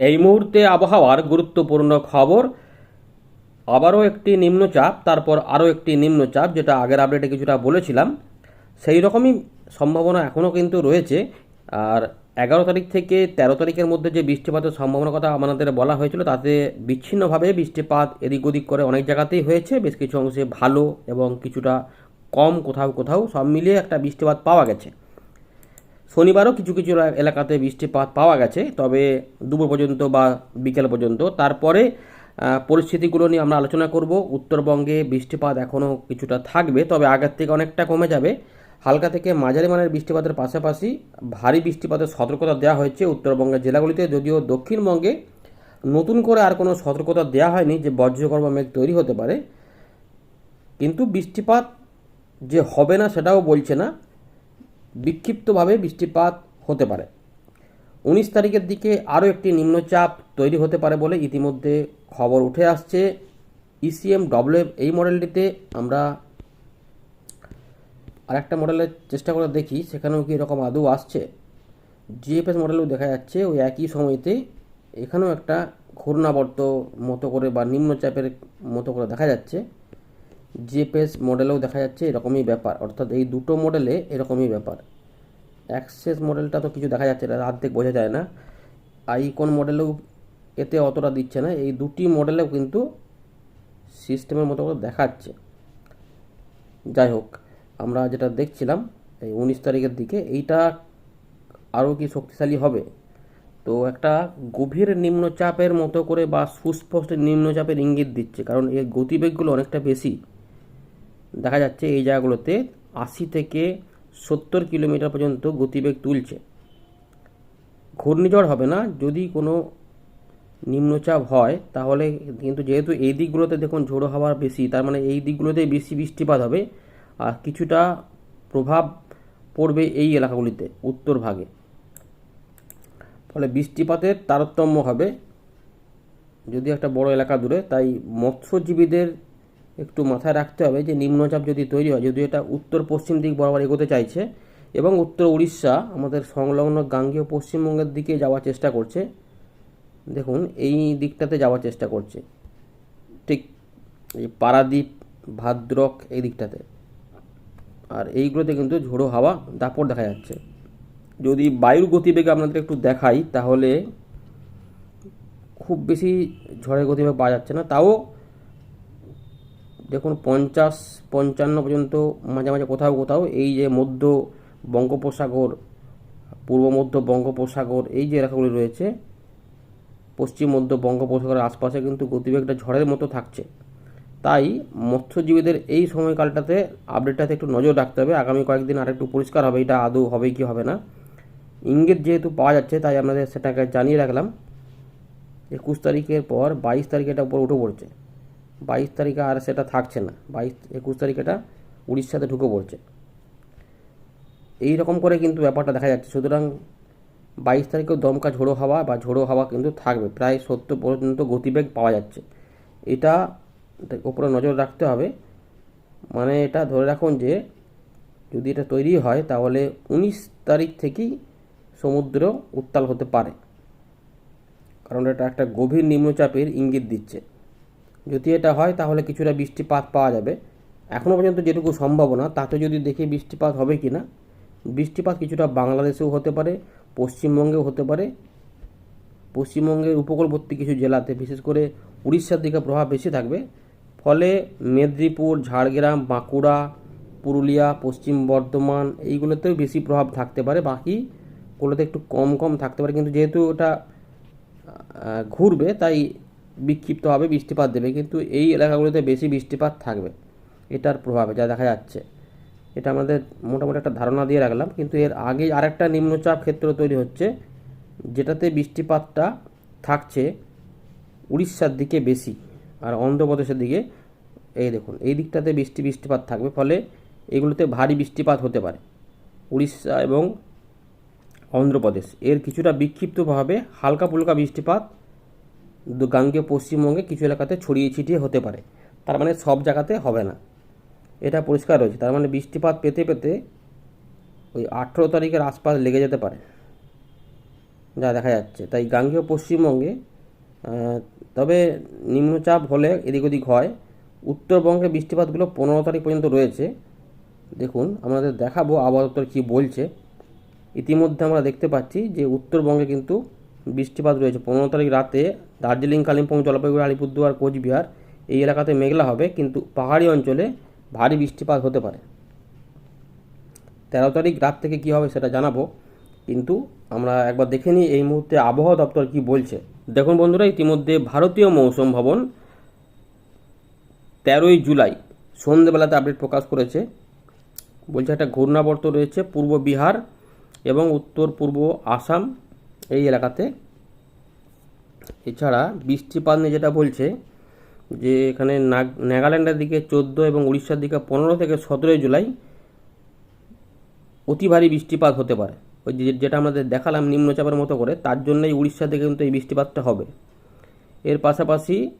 এই মুহূর্তে আবহাওয়ার গুরুত্বপূর্ণ খবর, আবারও একটি নিম্নচাপ, তারপর আরও একটি নিম্নচাপ, যেটা আগের আপডেটে কিছুটা বলেছিলাম। সেই রকমই সম্ভাবনা এখনও কিন্তু রয়েছে। আর এগারো তারিখ থেকে তেরো তারিখের মধ্যে যে বৃষ্টিপাতের সম্ভাবনার কথা আমাদের বলা হয়েছিল, তাতে বিচ্ছিন্নভাবে বৃষ্টিপাত এদিক ওদিক করে অনেক জায়গাতেই হয়েছে। বেশ কিছু অংশে ভালো এবং কিছুটা কম কোথাও কোথাও সব মিলিয়ে একটা বৃষ্টিপাত পাওয়া গেছে। শনিবারও কিছু কিছু এলাকাতে বৃষ্টিপাত পাওয়া গেছে, তবে দুপুর পর্যন্ত বা বিকেল পর্যন্ত। তারপরে পরিস্থিতিগুলো নিয়ে আমরা আলোচনা করব। উত্তরবঙ্গে বৃষ্টিপাত এখনও কিছুটা থাকবে, তবে আগের থেকে অনেকটা কমে যাবে। হালকা থেকে মাঝারি মানের বৃষ্টিপাতের পাশাপাশি ভারী বৃষ্টিপাতের সতর্কতা দেওয়া হয়েছে উত্তরবঙ্গের জেলাগুলিতে। যদিও দক্ষিণবঙ্গে নতুন করে আর কোনো সতর্কতা দেওয়া হয়নি যে বজ্রগর্ভ মেঘ তৈরি হতে পারে, কিন্তু বৃষ্টিপাত যে হবে না সেটাও বলছে না। বিক্ষিপ্তভাবে বৃষ্টিপাত হতে পারে। উনিশ তারিখের দিকে আরও একটি নিম্নচাপ তৈরি হতে পারে বলে ইতিমধ্যে খবর উঠে আসছে। E ইসিএম ডব্লিউএফ এই মডেলটিতে আমরা আরেকটা মডেলের চেষ্টা করে দেখি, সেখানেও কি এরকম আদৌ আসছে। জিএফএস মডেলও দেখা যাচ্ছে, ওই একই সময়তে এখানেও একটা ঘূর্ণাবর্ত মতো করে বা নিম্নচাপের মতো করে দেখা যাচ্ছে। জিএফএস মডেলেও দেখা যাচ্ছে, এরকমই ব্যাপার। অর্থাৎ এই দুটো মডেলে এরকমই ব্যাপার। অ্যাক্সেস মডেলটা তো কিছু দেখা যাচ্ছে না অর্ধেক বোঝা যায় না। আইকন মডেলেও এতে অতটা দিচ্ছে না, এই দুটি মডেলেও কিন্তু সিস্টেমের মতো করে দেখাচ্ছে। যাই হোক, আমরা যেটা দেখছিলাম, এই উনিশ তারিখের দিকে, এইটা আরও কি শক্তিশালী হবে? তো একটা গভীর নিম্নচাপের মতো করে বা সুস্পষ্ট নিম্নচাপের ইঙ্গিত দিচ্ছে, কারণ এর গতিবেগগুলো অনেকটা বেশি। দেখা যাচ্ছে এই জায়গাগুলোতে আশি থেকে সত্তর কিলোমিটার পর্যন্ত গতিবেগ তুলছে। ঘূর্ণিঝড় হবে না, যদি কোনো নিম্নচাপ হয়, তাহলে কিন্তু যেহেতু এই দিকগুলোতে দেখুন ঝোড়ো হাওয়া বেশি, তার মানে এই দিকগুলোতে বেশি বৃষ্টিপাত হবে, আর কিছুটা প্রভাব পড়বে এই এলাকাগুলিতে, উত্তর ভাগে। ফলে বৃষ্টিপাতের তারতম্য হবে। যদি একটা বড় এলাকা দূরে, তাই মৎস্যজীবীদের একটু মাথায় রাখতে হবে যে নিম্নচাপ যদি তৈরি হয় যদি এটা উত্তর পশ্চিম দিক বরাবর এগোতে চাইছে এবং উত্তর উড়িষ্যা আমাদের সংলগ্ন গাঙ্গেয় পশ্চিমবঙ্গের দিকে যাওয়ার চেষ্টা করছে। দেখুন, এই দিকটাতে যাওয়ার চেষ্টা করছে। ঠিক এই পারাদ্বীপ, ভাদ্রক এই দিকটাতে। আর এইগুলোতে কিন্তু ঝোড়ো হাওয়া দাপট দেখা যাচ্ছে। যদি বায়ুর গতিবেগ আপনাদের একটু দেখাই, তাহলে খুব বেশি ঝড়ের গতিবেগ পাওয়া যাচ্ছে না। তাও দেখুন, পঞ্চাশ, পঞ্চান্ন পর্যন্ত মাঝে মাঝে কোথাও কোথাও এই যে মধ্য বঙ্গোপসাগর, পূর্ব মধ্য বঙ্গোপসাগর, এই যে এলাকাগুলি রয়েছে, পশ্চিম মধ্য বঙ্গোপসাগরের আশপাশে কিন্তু গতিবেগটা ঝড়ের মতো থাকছে। তাই মৎস্যজীবীদের এই সময়কালটাতে আপডেটটাতে একটু নজর রাখতে হবে। আগামী কয়েকদিন আর একটু পরিষ্কার হবে, এটা আদৌ হবে কি হবে না। ইঙ্গিত যেহেতু পাওয়া যাচ্ছে, তাই আপনাদের সেটাকে জানিয়ে রাখলাম। একুশ তারিখের পর বাইশ তারিখে এটা উপর উঠে পড়ছে। বাইশ তারিখে আর সেটা থাকছে না। বাইশ, একুশ তারিখে এটা উড়িষ্যাতে ঢুকে পড়ছে। এই রকম করে কিন্তু ব্যাপারটা দেখা যাচ্ছে। সুতরাং বাইশ তারিখেও দমকা ঝোড়ো হাওয়া বা ঝোড়ো হাওয়া কিন্তু থাকবে। প্রায় সত্তর পর্যন্ত গতিবেগ পাওয়া যাচ্ছে। এটা উপরে নজর রাখতে হবে। মানে এটা ধরে রাখুন যে যদি এটা তৈরি হয় তাহলে উনিশ তারিখ থেকেই সমুদ্র উত্তাল হতে পারে। কারণ এটা একটা গভীর নিম্নচাপের ইঙ্গিত দিচ্ছে। যদি এটা হয়, তাহলে কিছুটা বৃষ্টিপাত পাওয়া যাবে। এখনও পর্যন্ত যেটুকু সম্ভাবনা তাতে যদি দেখি বৃষ্টিপাত হবে কি না, বৃষ্টিপাত কিছুটা বাংলাদেশেও হতে পারে, পশ্চিমবঙ্গেও হতে পারে। পশ্চিমবঙ্গের উপকূলবর্তী কিছু জেলাতে, বিশেষ করে উড়িষ্যার দিকে প্রভাব বেশি থাকবে। ফলে মেদিনীপুর, ঝাড়গ্রাম, বাঁকুড়া, পুরুলিয়া, পশ্চিম বর্ধমান, এইগুলোতেও বেশি প্রভাব থাকতে পারে। বাকিগুলোতে একটু কম কম থাকতে পারে। কিন্তু যেহেতু ওটা ঘুরবে, তাই বিক্ষিপ্তভাবে বৃষ্টিপাত দেবে। কিন্তু এই এলাকাগুলোতে বেশি বৃষ্টিপাত থাকবে। এটার প্রভাবে যা দেখা যাচ্ছে। এটা আমাদের মোটামুটি একটা ধারণা দিয়ে রাখলাম। কিন্তু এর আগে আরেকটা নিম্নচাপ ক্ষেত্র তৈরি হচ্ছে, যেটাতে বৃষ্টিপাতটা থাকছে উড়িষ্যার দিকে বেশি আর অন্ধ্রপ্রদেশের দিকে। এই দেখুন, এই দিকটাতে বৃষ্টি, বৃষ্টিপাত থাকবে। ফলে এগুলোতে ভারী বৃষ্টিপাত হতে পারে। উড়িষ্যা এবং অন্ধ্রপ্রদেশ। এর কিছুটা বিক্ষিপ্তভাবে হালকা ফুলকা বৃষ্টিপাত গাঙ্গেয় পশ্চিমবঙ্গে কিছু এলাকাতে ছড়িয়ে ছিটিয়ে হতে পারে। তার মানে সব জায়গাতে হবে না। এটা পরিষ্কার রয়েছে। তার মানে বৃষ্টিপাত পেতে পেতে ওই আঠেরো তারিখের আশপাশ লেগে যেতে পারে। যা দেখা যাচ্ছে। তাই গাঙ্গেয় পশ্চিমবঙ্গে তবে নিম্নচাপ হলে এদিক ওদিক হয়। উত্তরবঙ্গে বৃষ্টিপাতগুলো পনেরো তারিখ পর্যন্ত রয়েছে। দেখুন আমাদের দেখাবো আবহাওয়া দপ্তর কী বলছে। ইতিমধ্যে আমরা দেখতে পাচ্ছি যে উত্তরবঙ্গে কিন্তু বৃষ্টিপাত রয়েছে। পনেরো তারিখ রাতে দার্জিলিং, কালিম্পং, জলপাইগুড়ি, আলিপুরদুয়ার, কোচবিহার এই এলাকাতে মেঘলা হবে, কিন্তু পাহাড়ি অঞ্চলে ভারী বৃষ্টিপাত হতে পারে। তেরো তারিখ রাত থেকে কী হবে সেটা জানাব, কিন্তু আমরা একবার দেখে নিই এই মুহূর্তে আবহাওয়া দপ্তর কি বলছে। দেখুন বন্ধুরা, ইতিমধ্যে ভারতীয় মৌসুম ভবন তেরোই জুলাই সন্ধেবেলাতে আপডেট প্রকাশ করেছে। বলছে একটা ঘূর্ণাবর্ত রয়েছে পূর্ব বিহার এবং উত্তর পূর্ব আসাম। এই এলাকাতে। এছাড়া বৃষ্টিপাত নিয়ে যেটা বলছে, যে এখানে নাগ- নাগাল্যান্ডের দিকে চোদ্দ এবং উড়িষ্যার দিকে পনেরো থেকে সতেরোই জুলাই অতি ভারী বৃষ্টিপাত হতে পারে। ওই যেটা আমাদের দেখালাম নিম্নচাপের মতো করে, তার জন্যই উড়িষ্যা থেকে কিন্তু এই বৃষ্টিপাতটা হবে। এর পাশাপাশি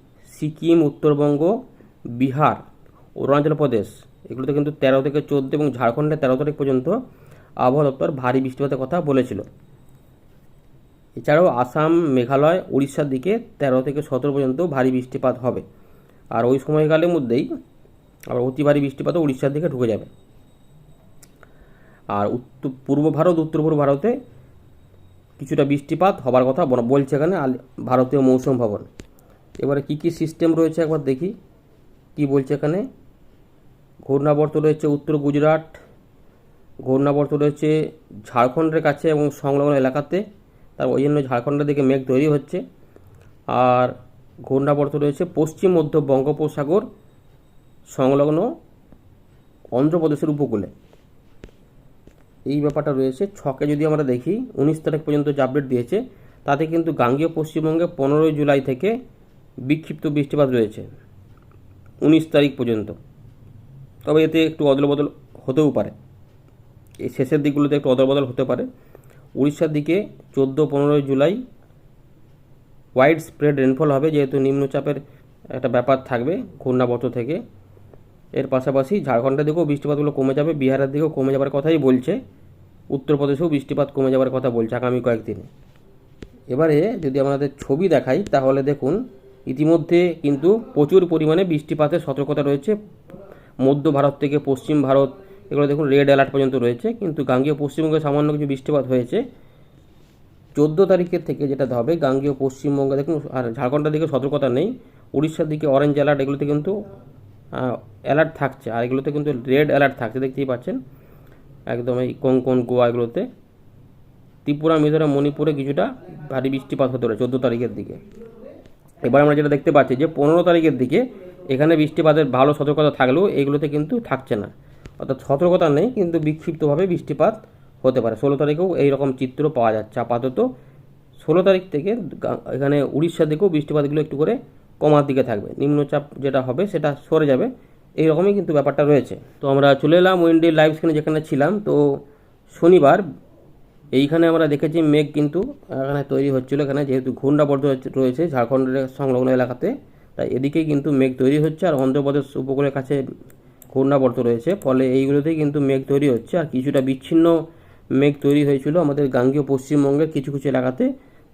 সিকিম, উত্তরবঙ্গ, বিহার, অরুণাচল প্রদেশ, এগুলোতে কিন্তু তেরো থেকে চোদ্দ এবং ঝাড়খণ্ডে তেরো তারিখ পর্যন্ত আবহাওয়া দপ্তর ভারী বৃষ্টিপাতের কথা বলেছিল। এছাড়াও আসাম, মেঘালয় উড়িষ্যার দিকে তেরো থেকে সতেরো পর্যন্ত ভারী বৃষ্টিপাত হবে। আর ওই সময়কালের মধ্যেই আবার অতি ভারী বৃষ্টিপাতও উড়িষ্যার দিকে ঢুকে যাবে। আর উত্তর, পূর্ব ভারত, উত্তর পূর্ব ভারতে কিছুটা বৃষ্টিপাত হবার কথা বলছে এখানে ভারতীয় মৌসুম ভবন। এবারে কি কি সিস্টেম রয়েছে একবার দেখি। কি বলছে এখানে? ঘূর্ণাবর্ত রয়েছে উত্তর গুজরাট, ঘূর্ণাবর্ত রয়েছে ঝাড়খণ্ডের কাছে এবং সংলগ্ন এলাকাতে। তার ওই জন্য ঝাড়খণ্ডের দিকে মেঘ তৈরি হচ্ছে। আর ঘূর্ণাবর্ত রয়েছে পশ্চিম, মধ্য বঙ্গোপসাগর সংলগ্ন অন্ধ্রপ্রদেশের উপকূলে। এই ব্যাপারটা রয়েছে। ছকে যদি আমরা দেখি, উনিশ তারিখ পর্যন্ত যে আপডেট দিয়েছে, তাতে কিন্তু গাঙ্গীয় পশ্চিমবঙ্গে পনেরোই জুলাই থেকে বিক্ষিপ্ত বৃষ্টিপাত রয়েছে, উনিশ তারিখ পর্যন্ত। তবে এতে একটু অদলবদল হতেও পারে। এই শেষের দিকগুলোতে একটু অদলবদল হতে পারে। উড়িষ্যার দিকে চোদ্দ, পনেরোই জুলাই ওয়াইড স্প্রেড রেনফল হবে, যেহেতু নিম্নচাপের একটা ব্যাপার থাকবে ঘূর্ণাবর্ত থেকে। এর পাশাপাশি ঝাড়খণ্ডের দিকেও বৃষ্টিপাতগুলো কমে যাবে, বিহারের দিকেও কমে যাবার কথাই বলছে। উত্তরপ্রদেশেও বৃষ্টিপাত কমে যাবার কথা বলছে আগামী কয়েকদিনে। এবারে যদি আমাদের ছবি দেখাই, তাহলে দেখুন, ইতিমধ্যে কিন্তু প্রচুর পরিমাণে বৃষ্টিপাতের সতর্কতা রয়েছে। মধ্য ভারত থেকে পশ্চিম ভারত এগুলো দেখুন রেড অ্যালার্ট পর্যন্ত রয়েছে, কিন্তু গাঙ্গীয় পশ্চিমবঙ্গে সামান্য কিছু বৃষ্টিপাত হয়েছে। চোদ্দ তারিখের থেকে যেটা হবে, গাঙ্গীয় পশ্চিমবঙ্গে দেখুন, আর ঝাড়খণ্ডের দিকে সতর্কতা নেই, উড়িষ্যার দিকে অরেঞ্জ অ্যালার্ট এগুলোতে কিন্তু অ্যালার্ট থাকছে, আর এগুলোতে কিন্তু রেড অ্যালার্ট থাকছে, দেখতেই পাচ্ছেন। একদম এই কোঙ্কন গোয়া এগুলোতে। ত্রিপুরা, মিজোরাম, মণিপুরে কিছুটা ভারী বৃষ্টিপাত হতে পারে, চোদ্দ তারিখের দিকে। এবার আমরা যেটা দেখতে পাচ্ছি যে, পনেরো তারিখের দিকে এখানে বৃষ্টিপাতের ভালো সতর্কতা থাকলেও এগুলোতে কিন্তু থাকছে না। অর্থাৎ সতর্কতা নেই, কিন্তু বিক্ষিপ্তভাবে বৃষ্টিপাত হতে পারে। ষোলো তারিখেও এইরকম চিত্র পাওয়া যাচ্ছে আপাতত। ষোলো তারিখ থেকে এখানে উড়িষ্যার দিকেও বৃষ্টিপাতগুলো একটু করে কমার দিকে থাকবে। নিম্নচাপ যেটা হবে সেটা সরে যাবে। এই রকমই কিন্তু ব্যাপারটা রয়েছে। তো আমরা চলে এলাম উইন্ডি লাইভ স্ক্রিনে যেখানে ছিলাম। তো শনিবার এইখানে আমরা দেখেছি মেঘ কিন্তু এখানে তৈরি হচ্ছিল। এখানে যেহেতু ঘূর্ণাবর্ত রয়েছে ঝাড়খণ্ডের সংলগ্ন এলাকাতে, তাই এদিকেই কিন্তু মেঘ তৈরি হচ্ছে। আর অন্ধ্রপ্রদেশ উপকূলের কাছে ঘূর্ণাবর্ত রয়েছে, ফলে এইগুলোতেই কিন্তু মেঘ তৈরি হচ্ছে। আর কিছুটা বিচ্ছিন্ন মেঘ তৈরি হয়েছিল আমাদের গাঙ্গীয় পশ্চিমবঙ্গের কিছু কিছু এলাকাতে।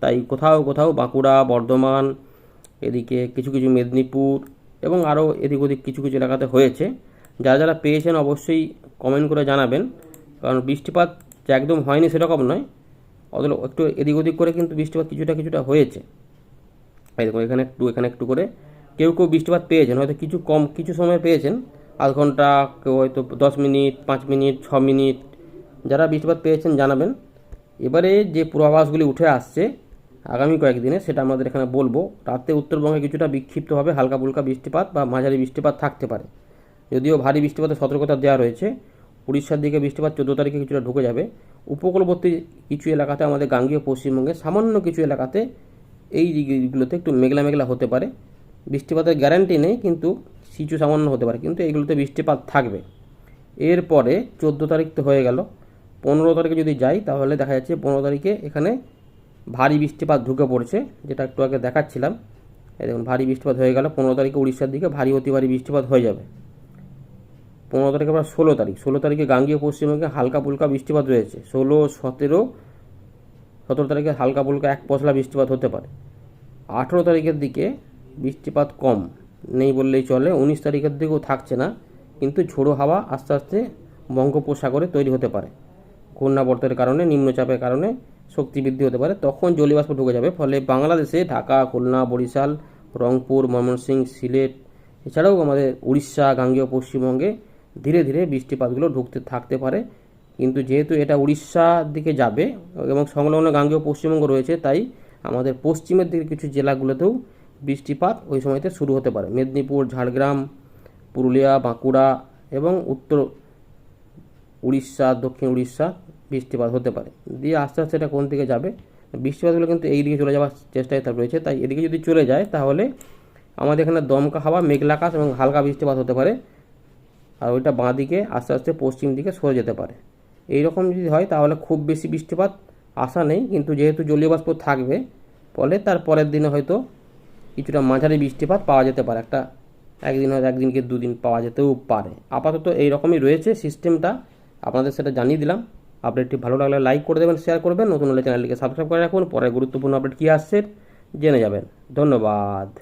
তাই কোথাও কোথাও বাঁকুড়া, বর্ধমান, এদিকে কিছু কিছু মেদিনীপুর এবং আরও এদিক ওদিক কিছু কিছু এলাকাতে হয়েছে। যারা যারা পেয়েছেন অবশ্যই কমেন্ট করে জানাবেন, কারণ বৃষ্টিপাত যে একদম হয়নি সেরকম নয় অতল একটু এদিক ওদিক করে কিন্তু বৃষ্টিপাত কিছুটা কিছুটা হয়েছে। এই এখানে একটু এখানে একটু করে কেউ কেউ বৃষ্টিপাত পেয়েছেন, হয়তো কিছু কম, কিছু সময় পেয়েছেন আধ ঘণ্টা, কেউ হয়তো দশ মিনিট, পাঁচ মিনিট, ছ মিনিট, যারা বৃষ্টিপাত পেয়েছেন জানাবেন। এবারে যে পূর্বাভাসগুলি উঠে আসছে আগামী কয়েকদিনে, সেটা আমাদের এখানে বলব। রাতে উত্তরবঙ্গে কিছুটা বিক্ষিপ্তভাবে হালকা ফুলকা বৃষ্টিপাত বা মাঝারি বৃষ্টিপাত থাকতে পারে। যদিও ভারী বৃষ্টিপাতের সতর্কতা দেওয়া রয়েছে, উড়িষ্যার দিকে বৃষ্টিপাত চোদ্দ তারিখে কিছুটা ঢুকে যাবে। উপকূলবর্তী কিছু এলাকাতে আমাদের গাঙ্গীয় পশ্চিমবঙ্গে সামান্য কিছু এলাকাতে এই দিকগুলোতে একটু মেঘলা মেঘলা হতে পারে। বৃষ্টিপাতের গ্যারান্টি নেই, কিন্তু কিছু সামান্য হতে পারে। কিন্তু এইগুলোতে বৃষ্টিপাত থাকবে। এরপরে চোদ্দ তারিখ তো হয়ে গেল। পনেরো তারিখে যদি যাই, তাহলে দেখা যাচ্ছে পনেরো তারিখে এখানে ভারী বৃষ্টিপাত ঢুকে পড়ছে, যেটা একটু আগে দেখাচ্ছিলাম। এই দেখুন, ভারী বৃষ্টিপাত হয়ে গেল। পনেরো তারিখে উড়িষ্যার দিকে ভারী অতি ভারী বৃষ্টিপাত হয়ে যাবে। পনেরো তারিখে আবার ষোলো তারিখ। ষোলো তারিখে গাঙ্গীয় পশ্চিমবঙ্গে হালকা ফুলকা বৃষ্টিপাত রয়েছে। ষোলো, সতেরো সতেরো তারিখে হালকা ফুলকা এক পশলা বৃষ্টিপাত হতে পারে। আঠেরো তারিখের দিকে বৃষ্টিপাত কম। নেই বললেই চলে। উনিশ তারিখের দিকেও থাকছে না, কিন্তু ঝোড়ো হাওয়া আস্তে আস্তে বঙ্গোপসাগরে তৈরি হতে পারে। ঘূর্ণাবর্তের কারণে, নিম্নচাপের কারণে শক্তি বৃদ্ধি হতে পারে। তখন জলীয়বাষ্প ঢুকে যাবে, ফলে বাংলাদেশে ঢাকা, খুলনা, বরিশাল, রংপুর ময়মনসিংহ সিলেট, এছাড়াও আমাদের উড়িষ্যা, গাঙ্গেয় পশ্চিমবঙ্গে ধীরে ধীরে বৃষ্টিপাতগুলো ঢুকতে থাকতে পারে। কিন্তু যেহেতু এটা উড়িষ্যার দিকে যাবে এবং সংলগ্ন গাঙ্গেয় পশ্চিমবঙ্গ রয়েছে, তাই আমাদের পশ্চিমের দিকে কিছু জেলাগুলোতেও বৃষ্টিপাত ওই সময়তে শুরু হতে পারে। মেদিনীপুর, ঝাড়গ্রাম, পুরুলিয়া, বাঁকুড়া এবং উত্তর উড়িষ্যা, দক্ষিণ উড়িষ্যা বৃষ্টিপাত হতে পারে। দিয়ে আস্তে আস্তে এটা কোন দিকে যাবে? বৃষ্টিপাতগুলো কিন্তু এই দিকে চলে যাওয়ার চেষ্টায় তা রয়েছে। তাই এদিকে যদি চলে যায় তাহলে আমাদের এখানে দমকা হাওয়া মেঘলা আকাশ এবং হালকা বৃষ্টিপাত হতে পারে। আর ওইটা বাঁ দিকে আস্তে আস্তে পশ্চিম দিকে সরে যেতে পারে। এই রকম যদি হয় তাহলে খুব বেশি বৃষ্টিপাত আশা নেই। কিন্তু যেহেতু জলীয় বাষ্প থাকবে, ফলে তার পরের দিনে হয়তো কিছুটা মাঝারি বৃষ্টিপাত পাওয়া যেতে পারে। একটা একদিন হয়তো একদিনকে দুদিন পাওয়া যেতেও পারে। আপাতত এই রকমই রয়েছে সিস্টেমটা। আপনাদের সেটা জানিয়ে দিলাম। আপডেটটি ভালো লাগলে লাইক করে দেবেন শেয়ার করবেন। নতুন হলে চ্যানেলটিকে সাবস্ক্রাইব করে রাখুন। পরে গুরুত্বপূর্ণ আপডেট কী আসছে, জেনে যাবেন। ধন্যবাদ।